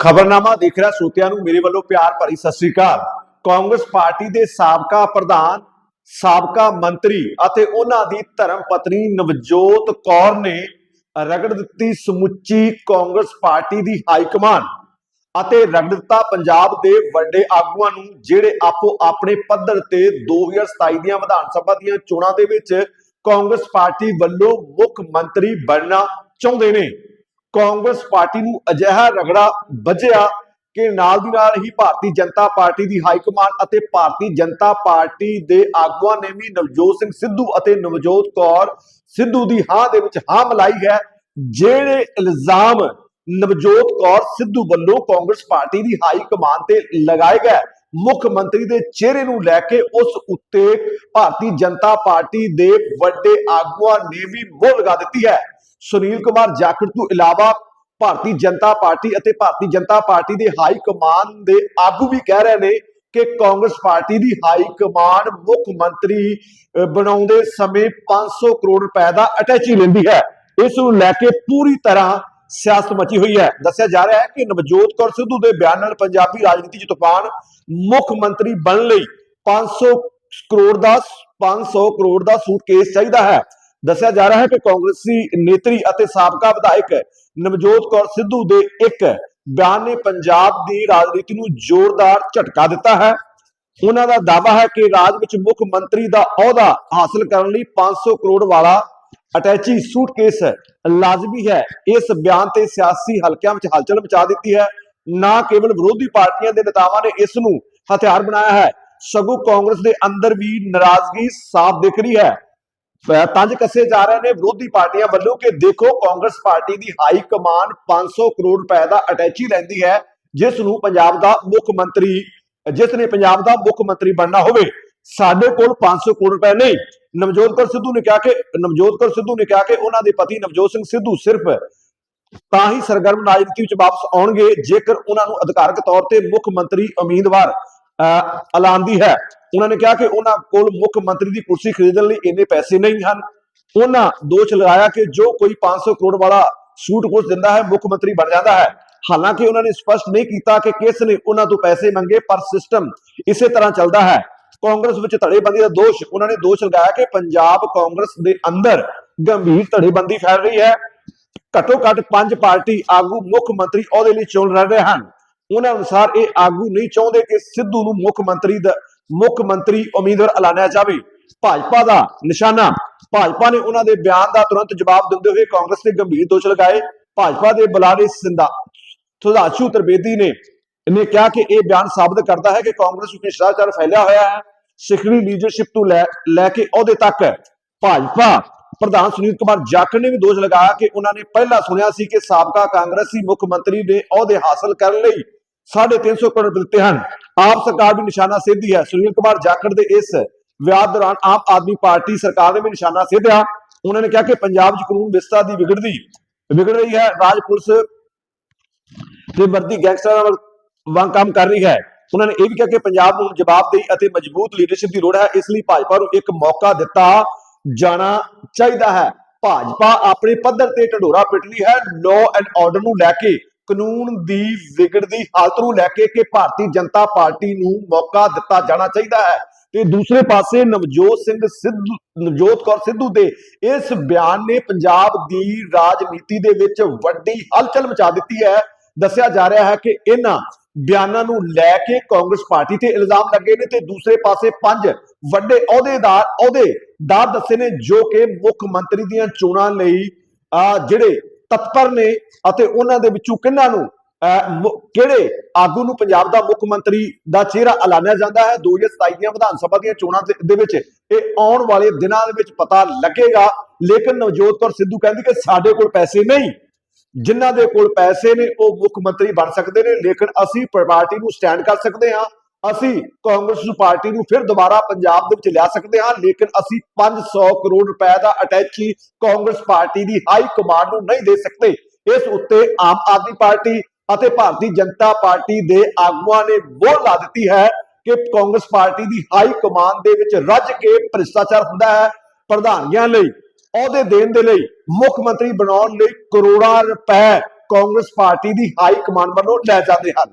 ਖਬਰਨਾਮਾ ਦੇਖ ਰਿਹਾ ਸਰੋਤਿਆਂ ਨੂੰ, ਮੇਰੇ ਵੱਲੋਂ ਪਿਆਰ ਭਰੀ ਸਤਿ ਸ੍ਰੀ ਅਕਾਲ। ਕਾਂਗਰਸ ਪਾਰਟੀ ਦੇ ਸਾਬਕਾ ਪ੍ਰਧਾਨ, ਸਾਬਕਾ ਮੰਤਰੀ ਅਤੇ ਉਹਨਾਂ ਦੀ ਧਰਮ ਪਤਨੀ ਨਵਜੋਤ ਕੌਰ ਨੇ ਰਗੜ ਦਿੱਤੀ ਸਮੁੱਚੀ ਕਾਂਗਰਸ ਪਾਰਟੀ ਦੀ ਹਾਈ ਕਮਾਨ ਅਤੇ ਰਗੜ ਦਿੱਤਾ ਪੰਜਾਬ ਦੇ ਵੱਡੇ ਆਗੂਆਂ ਨੂੰ, ਜਿਹੜੇ ਆਪੋ ਆਪਣੇ ਪੱਧਰ ਤੇ 2027 ਦੀਆਂ ਵਿਧਾਨ ਸਭਾ ਦੀਆਂ ਚੋਣਾਂ ਦੇ ਵਿੱਚ ਕਾਂਗਰਸ ਪਾਰਟੀ ਵੱਲੋਂ ਮੁੱਖ ਮੰਤਰੀ ਬਣਨਾ ਚਾਹੁੰਦੇ ਨੇ। ਕਾਂਗਰਸ ਪਾਰਟੀ ਨੂੰ ਅਜਿਹਾ ਰਗੜਾ ਵੱਜਿਆ ਕਿ ਨਾਲ ਦੀ ਨਾਲ ਹੀ ਭਾਰਤੀ ਜਨਤਾ ਪਾਰਟੀ ਦੀ ਹਾਈ ਕਮਾਨ ਅਤੇ ਭਾਰਤੀ ਜਨਤਾ ਪਾਰਟੀ ਦੇ ਆਗੂਆਂ ਨੇ ਵੀ ਨਵਜੋਤ ਸਿੰਘ ਸਿੱਧੂ ਅਤੇ ਨਵਜੋਤ ਕੌਰ ਸਿੱਧੂ ਦੀ ਹਾਂ ਦੇ ਵਿੱਚ ਹਾਂ ਮਿਲਾਈ ਹੈ, ਜਿਹੜੇ ਇਲਜ਼ਾਮ ਨਵਜੋਤ ਕੌਰ ਸਿੱਧੂ ਵੱਲੋਂ ਕਾਂਗਰਸ ਪਾਰਟੀ ਦੀ ਹਾਈ ਕਮਾਨ ਤੇ ਲਗਾਏ ਗਏ, ਮੁੱਖ ਮੰਤਰੀ ਦੇ ਚਿਹਰੇ ਨੂੰ ਲੈ ਕੇ ਉਸ ਉੱਤੇ ਭਾਰਤੀ ਜਨਤਾ ਪਾਰਟੀ ਦੇ ਵੱਡੇ ਆਗੂਆਂ ਨੇ ਵੀ ਮੋਹਰ ਲਗਾ ਦਿੱਤੀ ਹੈ। ਸੁਨੀਲ ਕੁਮਾਰ ਜਾਖੜ ਤੋਂ ਇਲਾਵਾ ਭਾਰਤੀ ਜਨਤਾ ਪਾਰਟੀ ਅਤੇ ਭਾਰਤੀ ਜਨਤਾ ਪਾਰਟੀ ਦੇ ਹਾਈ ਕਮਾਨ ਦੇ ਆਗੂ ਵੀ ਕਹਿ ਰਹੇ ਨੇ ਕਿ ਕਾਂਗਰਸ ਪਾਰਟੀ ਦੀ ਹਾਈ ਕਮਾਨ ਮੁੱਖ ਮੰਤਰੀ ਬਣਾਉਂਦੇ ਸਮੇਂ 500 ਕਰੋੜ ਰੁਪਏ ਦਾ ਅਟੈਚੀ ਲੈਂਦੀ ਹੈ। ਇਸ ਨੂੰ ਲੈ ਕੇ ਪੂਰੀ ਤਰ੍ਹਾਂ ਸਿਆਸਤ ਮਚੀ ਹੋਈ ਹੈ। ਦੱਸਿਆ ਜਾ ਰਿਹਾ ਹੈ ਕਿ ਨਵਜੋਤ ਕੌਰ ਸਿੱਧੂ ਦੇ ਬਿਆਨ ਨਾਲ ਪੰਜਾਬੀ ਰਾਜਨੀਤੀ 'ਚ ਤੂਫਾਨ ਮੁੱਖ ਮੰਤਰੀ ਬਣਨ ਲਈ 500 ਕਰੋੜ ਦਾ 500 ਕਰੋੜ ਦਾ ਸੂਟਕੇਸ ਚਾਹੀਦਾ ਹੈ। ਦੱਸਿਆ ਜਾ ਰਿਹਾ ਹੈ ਕਿ ਕਾਂਗਰਸੀ ਨੇਤਰੀ ਅਤੇ ਸਾਬਕਾ ਵਿਧਾਇਕ ਨਵਜੋਤ ਕੌਰ ਸਿੱਧੂ ਦੇ ਇੱਕ ਬਿਆਨ ਨੇ ਪੰਜਾਬ ਦੀ ਰਾਜਨੀਤੀ ਨੂੰ ਜ਼ੋਰਦਾਰ ਝਟਕਾ ਦਿੱਤਾ ਹੈ। ਉਹਨਾਂ ਦਾ ਦਾਅਵਾ ਹੈ ਕਿ ਰਾਜ ਵਿੱਚ ਮੁੱਖ ਮੰਤਰੀ ਦਾ ਅਹੁਦਾ ਹਾਸਲ ਕਰਨ ਲਈ 500 ਕਰੋੜ ਵਾਲਾ ਅਟੈਚੀ ਸੂਟਕੇਸ ਲਾਜ਼ਮੀ ਹੈ। ਇਸ ਬਿਆਨ ਤੇ ਸਿਆਸੀ ਹਲਕਿਆਂ ਵਿੱਚ ਹਲਚਲ ਮਚਾ ਦਿੱਤੀ ਹੈ। ਨਾ ਕੇਵਲ ਵਿਰੋਧੀ ਪਾਰਟੀਆਂ ਦੇ ਨੇਤਾਵਾਂ ਨੇ ਇਸ ਨੂੰ ਹਥਿਆਰ ਬਣਾਇਆ ਹੈ, ਸਗੋਂ ਕਾਂਗਰਸ ਦੇ ਅੰਦਰ ਵੀ ਨਾਰਾਜ਼ਗੀ ਸਾਫ਼ ਦਿਖ ਰਹੀ ਹੈ। ਤੰਜ ਕੱਸੇ ਜਾ ਰਹੇ ਨੇ ਵਿਰੋਧੀ ਪਾਰਟੀਆਂ ਵੱਲੋਂ ਕਿ ਦੇਖੋ ਕਾਂਗਰਸ ਪਾਰਟੀ ਦੀ ਹਾਈ ਕਮਾਨ 500 ਕਰੋੜ ਰੁਪਏ ਦਾ ਅਟੈਚੀ ਲੈਂਦੀ ਹੈ ਜਿਸ ਨੂੰ ਪੰਜਾਬ ਦਾ ਮੁੱਖ ਮੰਤਰੀ ਜਿਸ ਨੇ ਪੰਜਾਬ ਦਾ ਮੁੱਖ ਮੰਤਰੀ ਬਣਨਾ ਹੋਵੇ ਸਾਡੇ ਕੋਲ 500 ਕਰੋੜ ਰੁਪਏ ਨਹੀਂ। ਨਵਜੋਤ ਕੌਰ ਸਿੱਧੂ ਨੇ ਕਿਹਾ ਕਿ ਨਵਜੋਤ ਕੌਰ ਸਿੱਧੂ ਨੇ ਕਿਹਾ ਕਿ ਉਹਨਾਂ ਦੇ ਪਤੀ ਨਵਜੋਤ ਸਿੰਘ ਸਿੱਧੂ ਸਿਰਫ ਤਾਂ ਹੀ ਸਰਗਰਮ ਰਾਜਨੀਤੀ ਵਿੱਚ ਵਾਪਸ ਆਉਣਗੇ ਜੇਕਰ ਉਹਨਾਂ ਨੂੰ ਅਧਿਕਾਰਕ ਤੌਰ ਤੇ ਮੁੱਖ ਮੰਤਰੀ ਉਮੀਦਵਾਰ ਅਹ, ਐਲਾਨਦੀ ਹੈ। ਉਹਨਾਂ ਨੇ ਕਿਹਾ ਕਿ ਉਹਨਾਂ ਕੋਲ ਮੁੱਖ ਮੰਤਰੀ ਦੀ ਕੁਰਸੀ ਖਰੀਦਣ ਲਈ ਇੰਨੇ ਪੈਸੇ ਨਹੀਂ ਹਨ। ਉਹਨਾਂ ਦੋਸ਼ ਲਗਾਇਆ ਕਿ ਜੋ ਕੋਈ 500 ਕਰੋੜ ਵਾਲਾ ਸੂਟ ਕੋਸ ਦਿੰਦਾ ਹੈ, ਮੁੱਖ ਮੰਤਰੀ ਬਣ ਜਾਂਦਾ ਹੈ। ਹਾਲਾਂਕਿ ਉਹਨਾਂ ਨੇ ਸਪਸ਼ਟ ਨਹੀਂ ਕੀਤਾ ਕਿ ਕਿਸ ਨੇ ਉਹਨਾਂ ਤੋਂ ਪੈਸੇ ਮੰਗੇ, ਪਰ ਸਿਸਟਮ ਇਸੇ ਤਰ੍ਹਾਂ ਚੱਲਦਾ ਹੈ। ਕਾਂਗਰਸ ਵਿੱਚ ਧੜੇਬੰਦੀ ਦਾ ਦੋਸ਼, ਉਹਨਾਂ ਨੇ ਦੋਸ਼ ਲਗਾਇਆ ਕਿ ਪੰਜਾਬ ਕਾਂਗਰਸ ਦੇ ਅੰਦਰ ਗੰਭੀਰ ਧੜੇਬੰਦੀ ਫੈਲ ਰਹੀ ਹੈ। ਘੱਟੋ ਘੱਟ ਪੰਜ ਪਾਰਟੀ ਆਗੂ ਮੁੱਖ ਮੰਤਰੀ ਉਹਦੇ ਲਈ ਚੋਣ ਲੜ ਰਹੇ ਹਨ। ਉਹਨਾਂ ਅਨੁਸਾਰ ਇਹ ਆਗੂ ਨਹੀਂ ਚਾਹੁੰਦੇ ਕਿ ਸਿੱਧੂ ਨੂੰ ਮੁੱਖ ਮੰਤਰੀ ਦਾ ਮੁੱਖ ਮੰਤਰੀ ਉਮੀਦਵਾਰ ਐਲਾਨਿਆ ਜਾਵੇ। ਭਾਜਪਾ ਦਾ ਨਿਸ਼ਾਨਾ। ਭਾਜਪਾ ਨੇ ਉਹਨਾਂ ਦੇ ਬਿਆਨ ਦਾ ਤੁਰੰਤ ਜਵਾਬ ਦਿੰਦੇ ਹੋਏ ਕਾਂਗਰਸ ਤੇ ਗੰਭੀਰ ਦੋਸ਼ ਲਗਾਏ। ਭਾਜਪਾ ਦੇ ਬੁਲਾਰੇ ਸਿੰਧਾ ਸੁਧਾਸ਼ੂ ਤਰਬੇਦੀ ਨੇ ਨੇ ਕਿਹਾ ਕਿ ਇਹ ਬਿਆਨ ਸਾਬਤ ਕਰਦਾ ਹੈ ਕਿ ਕਾਂਗਰਸ ਵਿੱਚ ਭ੍ਰਿਸ਼ਟਾਚਾਰ ਫੈਲਿਆ ਹੋਇਆ ਹੈ। ਸਿਖਰੀ ਲੀਡਰਸ਼ਿਪ ਤੋਂ ਲੈ ਲੈ ਕੇ ਅਹੁਦੇ ਤੱਕ ਭਾਜਪਾ ਪ੍ਰਧਾਨ ਸੁਨੀਲ ਕੁਮਾਰ ਜਾਖੜ ਨੇ ਵੀ ਦੋਸ਼ ਲਗਾਇਆ ਕਿ ਉਹਨਾਂ ਨੇ ਪਹਿਲਾਂ ਸੁਣਿਆ ਸੀ ਕਿ ਸਾਬਕਾ ਕਾਂਗਰਸੀ ਮੁੱਖ ਮੰਤਰੀ ਨੇ ਅਹੁਦੇ ਹਾਸਲ ਕਰਨ ਲਈ 350 ਕਰੋੜ ਦਿੱਤੇ ਹਨ। ਆਪ ਸਰਕਾਰ ਵੀ ਨਿਸ਼ਾਨਾ ਸੇਧੀ ਹੈ। ਸੁਨੀਲ ਕੁਮਾਰ ਜਾਖੜ ਦੇ ਇਸ ਵਿਆਦ ਦੌਰਾਨ ਆਮ ਆਦਮੀ ਪਾਰਟੀ ਸਰਕਾਰ ਨੇ ਵੀ ਨਿਸ਼ਾਨਾ ਸੇਧਿਆ। ਉਹਨਾਂ ਨੇ ਕਿਹਾ ਕਿ ਪੰਜਾਬ 'ਚ ਕਾਨੂੰਨ ਵਿਵਸਥਾ ਦੀ ਵਿਗੜਦੀ, ਵਿਗੜ ਰਹੀ ਹੈ। ਰਾਜ ਪੁਲਿਸ ਤੇ ਵਰਦੀ ਗੈਂਗਸਟਰਾਂ ਵਾਂਗ ਕੰਮ ਕਰ ਰਹੀ ਹੈ। ਉਹਨਾਂ ਨੇ ਇਹ ਵੀ ਕਿਹਾ ਕਿ ਪੰਜਾਬ ਨੂੰ ਜਵਾਬਦੇਹੀ ਅਤੇ ਮਜ਼ਬੂਤ ਲੀਡਰਸ਼ਿਪ ਦੀ ਲੋੜ ਹੈ। ਇਸ ਲਈ ਭਾਜਪਾ ਨੂੰ ਇੱਕ ਮੌਕਾ ਦਿੱਤਾ ਜਾਣਾ ਚਾਹੀਦਾ ਹੈ। ਭਾਜਪਾ ਆਪਣੇ ਪੱਧਰ ਤੇ ਢੰਡੋਰਾ ਪਿੱਟ ਰਹੀ ਹੈ। ਲਾਅ ਐਂਡ ਆਰਡਰ ਨੂੰ ਲੈ ਕੇ ਕਾਨੂੰਨ ਦੀ ਵਿਗੜਦੀ ਹਾਲਤ ਨੂੰ ਲੈ ਕੇ ਕਿ ਭਾਰਤੀ ਜਨਤਾ ਪਾਰਟੀ ਨੂੰ ਮੌਕਾ ਦਿੱਤਾ ਜਾਣਾ ਚਾਹੀਦਾ ਹੈ। ਤੇ ਦੂਸਰੇ ਪਾਸੇ ਨਵਜੋਤ ਸਿੰਘ ਸਿੱਧੂ, ਨਵਜੋਤ ਕੌਰ ਸਿੱਧੂ ਦੇ ਇਸ ਬਿਆਨ ਨੇ ਪੰਜਾਬ ਦੀ ਰਾਜਨੀਤੀ ਦੇ ਵਿੱਚ ਵੱਡੀ ਹਲਚਲ ਮਚਾ ਦਿੱਤੀ ਹੈ। ਦੱਸਿਆ ਜਾ ਰਿਹਾ ਹੈ ਕਿ ਇਹਨਾਂ ਬਿਆਨਾਂ ਨੂੰ ਲੈ ਕੇ ਕਾਂਗਰਸ ਪਾਰਟੀ ਤੇ ਇਲਜ਼ਾਮ ਲੱਗੇ ਨੇ ਤੇ ਦੂਸਰੇ ਪਾਸੇ ਪੰਜ ਵੱਡੇ ਅਹੁਦੇਦਾਰ ਅਹੁਦੇਦਾਰ ਦੱਸੇ ਨੇ ਜੋ ਕਿ ਮੁੱਖ ਮੰਤਰੀ ਦੀਆਂ ਚੋਣਾਂ ਲਈ ਆ ਜਿਹੜੇ ਤਤਪਰ ਨੇ ਅਤੇ ਉਹਨਾਂ ਦੇ ਵਿੱਚੋਂ ਕਿੰਨਾਂ ਨੂੰ ਕਿਹੜੇ ਆਗੂ ਨੂੰ ਪੰਜਾਬ ਦਾ ਮੁੱਖ ਮੰਤਰੀ ਦਾ ਚਿਹਰਾ ਐਲਾਨਿਆ ਜਾਂਦਾ ਹੈ? 2027 ਦੀਆਂ ਵਿਧਾਨ ਸਭਾ ਦੀਆਂ ਚੋਣਾਂ ਦੇ- ਦੇ ਵਿੱਚ ਇਹ ਆਉਣ ਵਾਲੇ ਦਿਨਾਂ ਦੇ ਵਿੱਚ ਪਤਾ ਲੱਗੇਗਾ। ਲੇਕਿਨ ਨਵਜੋਤ ਕੌਰ ਸਿੱਧੂ ਕਹਿੰਦੀ ਕਿ ਸਾਡੇ ਕੋਲ ਪੈਸੇ ਨਹੀਂ। ਜਿਨ੍ਹਾਂ ਦੇ ਕੋਲ ਪੈਸੇ ਨੇ, ਉਹ ਮੁੱਖ ਮੰਤਰੀ ਬਣ ਸਕਦੇ ਨੇ। ਲੇਕਿਨ ਅਸੀਂ ਪਾਰਟੀ ਨੂੰ ਸਟੈਂਡ ਕਰ ਸਕਦੇ ਹਾਂ। ਅਸੀਂ ਕਾਂਗਰਸ ਪਾਰਟੀ ਨੂੰ ਫਿਰ ਦੁਬਾਰਾ ਪੰਜਾਬ ਦੇ ਵਿੱਚ ਲਿਆ ਸਕਦੇ ਹਾਂ, ਲੇਕਿਨ ਅਸੀਂ 500 ਕਰੋੜ ਰੁਪਏ ਦਾ ਅਟੈਚੀ ਕਾਂਗਰਸ ਪਾਰਟੀ ਦੀ ਹਾਈ ਕਮਾਂਡ ਨੂੰ ਨਹੀਂ ਦੇ ਸਕਦੇ। ਇਸ ਉੱਤੇ ਆਮ ਆਦਮੀ ਪਾਰਟੀ ਅਤੇ ਭਾਰਤੀ ਜਨਤਾ ਪਾਰਟੀ ਦੇ ਆਗੂਆਂ ਨੇ ਬੋਲ ਲਾ ਦਿੱਤੀ ਹੈ ਕਿ ਕਾਂਗਰਸ ਪਾਰਟੀ ਦੀ ਹਾਈ ਕਮਾਂਡ ਦੇ ਵਿੱਚ ਰੱਜ ਕੇ ਭ੍ਰਿਸ਼ਟਾਚਾਰ ਹੁੰਦਾ ਹੈ। ਪ੍ਰਧਾਨੀਆਂ ਲਈ, ਅਹੁਦੇ ਦੇਣ ਦੇ ਲਈ, ਮੁੱਖ ਮੰਤਰੀ ਬਣਾਉਣ ਲਈ ਕਰੋੜਾਂ ਰੁਪਏ ਕਾਂਗਰਸ ਪਾਰਟੀ ਦੀ ਹਾਈ ਕਮਾਂਡ ਵੱਲੋਂ ਲੈ ਜਾਂਦੇ ਹਨ।